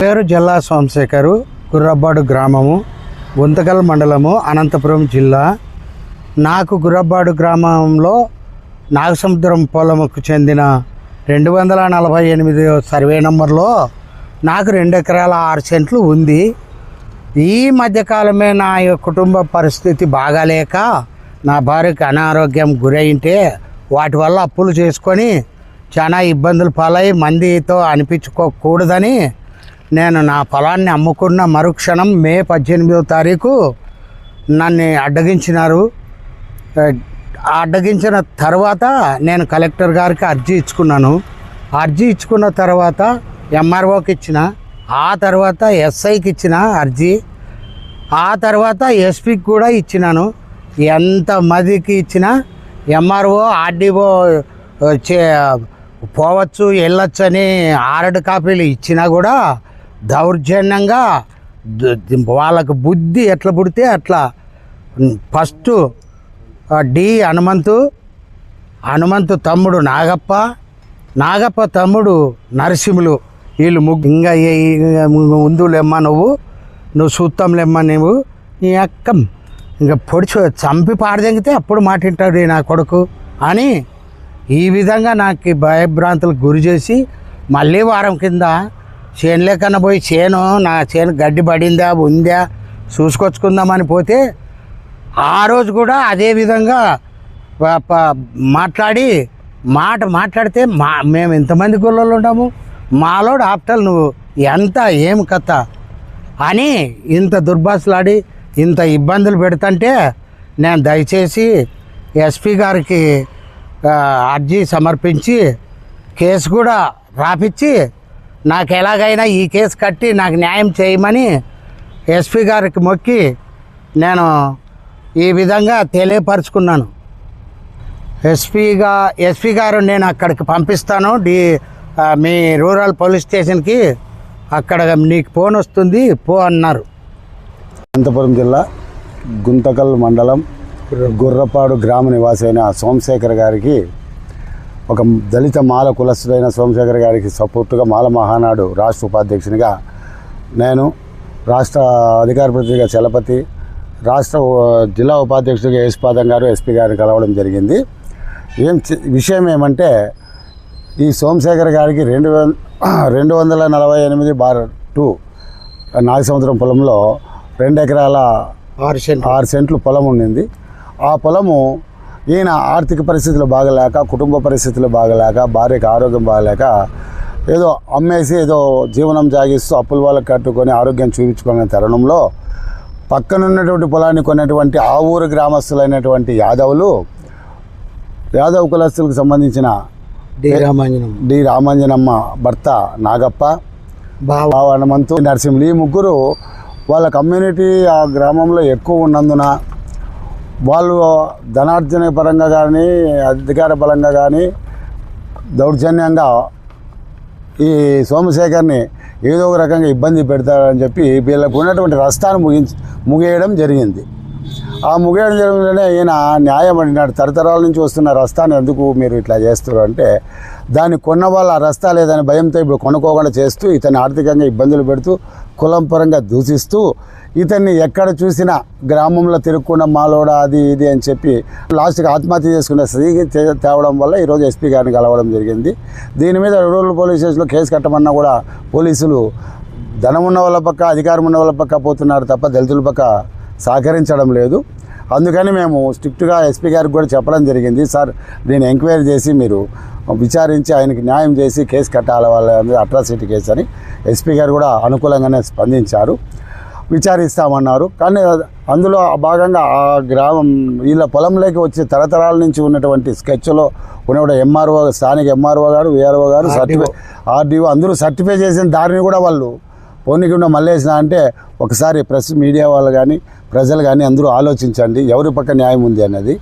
పేరు జిల్లా సోమశేఖరు గుర్రబ్బాడు గ్రామము గుంతకల్ మండలము అనంతపురం జిల్లా. నాకు గుర్రబ్బాడు గ్రామంలో నాగసముద్రం పొలంకు చెందిన రెండు వందల నలభై ఎనిమిది సర్వే నంబర్లో నాకు రెండు ఎకరాల ఆరు సెంట్లు ఉంది. ఈ మధ్యకాలమే నా యొక్క కుటుంబ పరిస్థితి బాగాలేక నా భార్యకి అనారోగ్యం గురైంటే వాటి వల్ల అప్పులు చేసుకొని చాలా ఇబ్బందులు పాలై మందితో అనిపించుకోకూడదని నేను నా పొలాన్ని అమ్ముకున్న మరుక్షణం మే పద్దెనిమిదో తారీఖు నన్ను అడ్డగించినారు. అడ్డగించిన తర్వాత నేను కలెక్టర్ గారికి అర్జీ ఇచ్చుకున్నాను. అర్జీ ఇచ్చుకున్న తర్వాత ఎంఆర్ఓకి ఇచ్చిన ఆ తర్వాత ఎస్ఐకి ఇచ్చిన అర్జీ ఆ తర్వాత ఎస్పీకి కూడా ఇచ్చినాను. ఎంత మదికి ఇచ్చిన ఎంఆర్ఓ ఆర్డీఓ చే పోవచ్చు వెళ్ళొచ్చు అని ఆరడు కాపీలు ఇచ్చినా కూడా దౌర్జన్యంగా వాళ్ళకు బుద్ధి ఎట్లా పుడితే అట్లా. ఫస్ట్ డి హనుమంతు హనుమంతు తమ్ముడు నాగప్ప నాగప్ప తమ్ముడు నరసింహులు వీళ్ళు ముగ్గు. ఇంకా ఉందులేమ్మా నువ్వు నువ్వు సూత్తంలేమ్మా నువ్వు నీ అక్క. ఇంకా పొడిచి చంపి పాడదెంగితే అప్పుడు మాటింటాడు నా కొడుకు అని ఈ విధంగా నాకు ఈ భయభ్రాంతులకు గురి చేసి మళ్ళీ వారం కింద చేనులే కన్నా పోయి చేను నా చేను గడ్డి పడిందా ఉందా చూసుకొచ్చుకుందామని పోతే ఆ రోజు కూడా అదే విధంగా మాట్లాడి మాట మాట్లాడితే మా మేము ఎంతమంది గొల్లలు ఉంటాము మాలోడు ఆప్టల్ నువ్వు ఎంత ఏం కథ? అని ఇంత దుర్భాషలాడి ఇంత ఇబ్బందులు పెడుతుంటే నేను దయచేసి ఎస్పీ గారికి అర్జీ సమర్పించి కేసు కూడా రాపిచ్చి నాకు ఎలాగైనా ఈ కేసు కట్టి నాకు న్యాయం చేయమని ఎస్పీ గారికి మొక్కి నేను ఈ విధంగా తెలియపరుచుకున్నాను. ఎస్పీగా ఎస్పీ గారు నేను అక్కడికి పంపిస్తాను. డి మీ రూరల్ పోలీస్ స్టేషన్కి అక్కడ నీకు ఫోన్ వస్తుంది పో అన్నారు. అనంతపురం జిల్లా గుంతకల్ మండలం గుర్రపాడు గ్రామ నివాసైన సోమశేఖర్ గారికి ఒక దళిత మాల కులస్తుడైన సోమశేఖర్ గారికి సపోర్టుగా మాల మహానాడు రాష్ట్ర ఉపాధ్యక్షునిగా నేను రాష్ట్ర అధికార ప్రతినిధిగా చలపతి రాష్ట్ర జిల్లా ఉపాధ్యక్షుడిగా యశ్పాదం గారు ఎస్పీ గారిని కలవడం జరిగింది. ఏం విషయం ఏమంటే ఈ సోమశేఖర్ గారికి రెండు రెండు వందల నలభై ఎనిమిది బార్ టూ నాగసముద్రం పొలంలో రెండు ఎకరాల ఆరు సెంట్ ఆరు సెంట్లు పొలం ఉండింది. ఆ పొలము ఈయన ఆర్థిక పరిస్థితులు బాగలేక కుటుంబ పరిస్థితులు బాగలేక భార్యకి ఆరోగ్యం బాగలేక ఏదో అమ్మేసి ఏదో జీవనం సాగిస్తూ అప్పుల వాళ్ళకి కట్టుకొని ఆరోగ్యం చూపించుకునే తరుణంలో పక్కనున్నటువంటి పొలాన్ని కొన్నటువంటి ఆ ఊరు గ్రామస్తులైనటువంటి యాదవులు యాదవ్ కులస్తులకు సంబంధించిన డి రామాంజనం. డి రామాంజనమ్మ భర్త నాగప్ప బావ. హనుమంతు నరసింహులు ఈ ముగ్గురు వాళ్ళ కమ్యూనిటీ ఆ గ్రామంలో ఎక్కువ ఉన్నందున వాళ్ళు ధనార్జన పరంగా కానీ అధికార బలంగా కానీ దౌర్జన్యంగా ఈ సోమశేఖర్ని ఏదో ఒక రకంగా ఇబ్బంది పెడతారని చెప్పి వీళ్ళకు ఉన్నటువంటి రస్తాను ముగించి ముగేయడం జరిగింది. ఆ ముగియడం జరిగిందంటే ఈయన న్యాయం అడిగినాడు తరతరాల నుంచి వస్తున్న రస్తాను ఎందుకు మీరు ఇట్లా చేస్తారు అంటే దాన్ని కొన్న వాళ్ళు ఆ రస్తా లేదని భయంతో ఇప్పుడు కొనుక్కోకుండా చేస్తూ ఇతను ఆర్థికంగా ఇబ్బందులు పెడుతూ కులం పరంగా దూషిస్తూ ఇతన్ని ఎక్కడ చూసినా గ్రామంలో తిరుక్కుండా మాలోడ అది ఇది అని చెప్పి లాస్ట్కి ఆత్మహత్య చేసుకునే స్థితికి తేవడం వల్ల ఈరోజు ఎస్పీ గారిని కలవడం జరిగింది. దీని మీద రూరల్ పోలీస్ స్టేషన్లో కేసు కట్టమన్నా కూడా పోలీసులు ధనం ఉన్న వాళ్ళ పక్క అధికారం ఉన్న వాళ్ళ పక్క పోతున్నారు తప్ప దళితుల పక్క సహకరించడం లేదు. అందుకని మేము స్ట్రిక్ట్గా ఎస్పీ గారికి కూడా చెప్పడం జరిగింది. సార్ దీన్ని ఎంక్వైరీ చేసి మీరు విచారించి ఆయనకి న్యాయం చేసి కేసు కట్టాలి వాళ్ళ అట్రాసిటీ కేసు అని ఎస్పీ గారు కూడా అనుకూలంగానే స్పందించారు. విచారిస్తామన్నారు. కానీ అందులో భాగంగా ఆ గ్రామం వీళ్ళ పొలంలోకి వచ్చే తరతరాల నుంచి ఉన్నటువంటి స్కెచ్లో ఉన్నటువంటి ఎంఆర్ఓ స్థానిక ఎంఆర్ఓ గారు విఆర్ఓ గారు సర్టిఫై ఆర్డీఓ అందరూ సర్టిఫై చేసిన దారిని కూడా వాళ్ళు పోనీకుండా మళ్ళేసిన అంటే ఒకసారి ప్రెస్ మీడియా వాళ్ళు కానీ ప్రజలు కానీ అందరూ ఆలోచించండి. ఎవరి పక్క న్యాయం ఉంది అన్నది